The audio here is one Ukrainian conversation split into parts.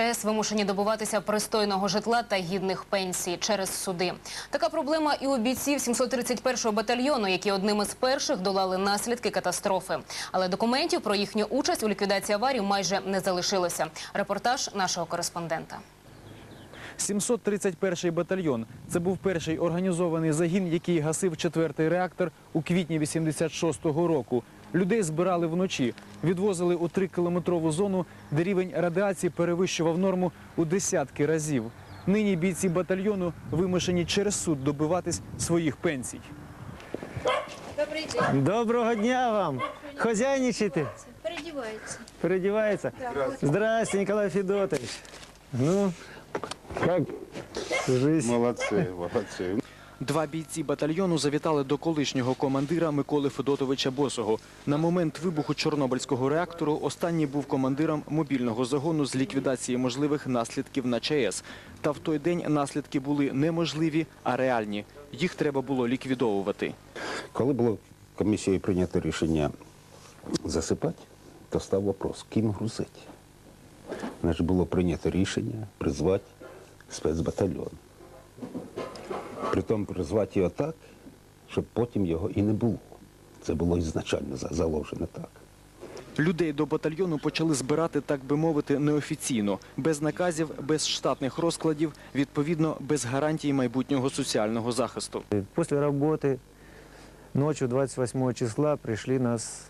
ЧАЕС вимушені добуватися пристойного житла та гідних пенсій через суди. Така проблема і у бійців 731-го батальйону, які одним із перших долали наслідки катастрофи. Але документів про їхню участь у ліквідації аварії майже не залишилося. Репортаж нашого кореспондента. 731-й батальйон. Це був перший організований загін, який гасив четвертий реактор у квітні 86-го року. Людей збирали вночі, відвозили у трикілометрову зону, де рівень радіації перевищував норму у десятки разів. Нині бійці батальйону вимушені через суд добиватись своїх пенсій. Добрий день. Доброго дня вам! Хозяйничайте? Передівається. Переодевается? Здрасте, Николай Федотович. Ну, как жизнь? Молодці, молодці. Два бійці батальйону завітали до колишнього командира Миколи Федотовича Босого. На момент вибуху Чорнобильського реактору останній був командиром мобільного загону з ліквідації можливих наслідків на ЧАЕС. Та в той день наслідки були не можливі, а реальні. Їх треба було ліквідовувати. Коли було комісією прийнято рішення засипати, то став вопрос, ким грузити. Значить, було прийнято рішення призвати спецбатальйон. Притом призвати його так, щоб потім його і не було. Це було ізначально за- заложено так. Людей до батальйону почали збирати, так би мовити, неофіційно, без наказів, без штатних розкладів, відповідно, без гарантій майбутнього соціального захисту. После работы ночью 28 числа пришли нас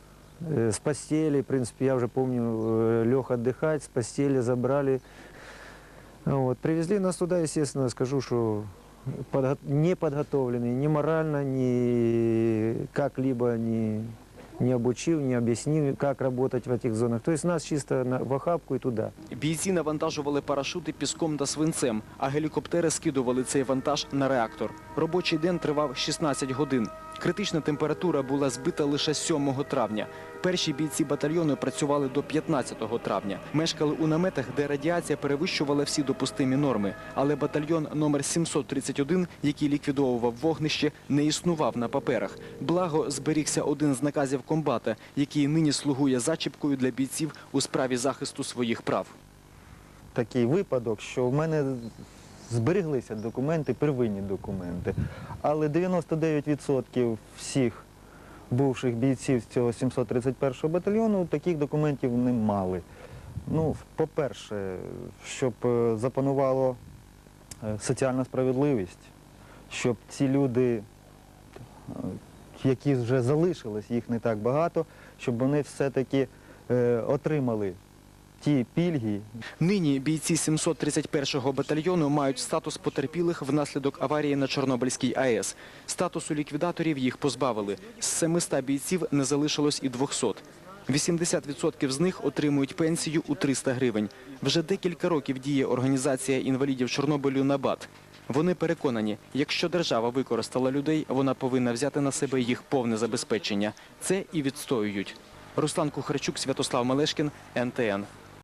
э, с постели. В принципе, я уже помню, э, лег отдыхать, с постели забрали. Вот. Привезли нас туда, естественно, скажу, что подго- не подготовленные ни морально, ни как-либо не, не обучил, не объяснил, как работать в этих зонах. То есть нас чисто на, в охапку и туда. Бійці навантажували парашути піском та свинцем, а гелікоптери скидували цей вантаж на реактор. Робочий день тривав 16 годин. Критична температура була збита лише 7 травня. Перші бійці батальйону працювали до 15 травня. Мешкали у наметах, де радіація перевищувала всі допустимі норми. Але батальйон номер 731, який ліквідовував вогнище, не існував на паперах. Благо зберігся один з наказів комбата, який нині слугує зачіпкою для бійців у справі захисту своїх прав. такий випадок, що в мене збереглися документи, первинні документи. Але 99% всіх бувших бійців з цього 731-го батальйону таких документів не мали. Ну, по-перше, щоб е, запанувала е, соціальна справедливість, щоб ці люди, е, які вже залишились, їх не так багато, щоб вони все-таки отримали ті пільги, Нині бійці 731-го батальйону мають статус потерпілих внаслідок аварії на Чорнобильській АЕС. Статусу ліквідаторів їх позбавили. З 700 бійців не залишилось і 200. 80% з них отримують пенсію у 300 гривень. Вже декілька років діє організація інвалідів Чорнобилю «Набат». Вони переконані, якщо держава використала людей, вона повинна взяти на себе їх повне забезпечення. Це і відстоюють. Руслан Кухарчук, Святослав Малешкін, НТН.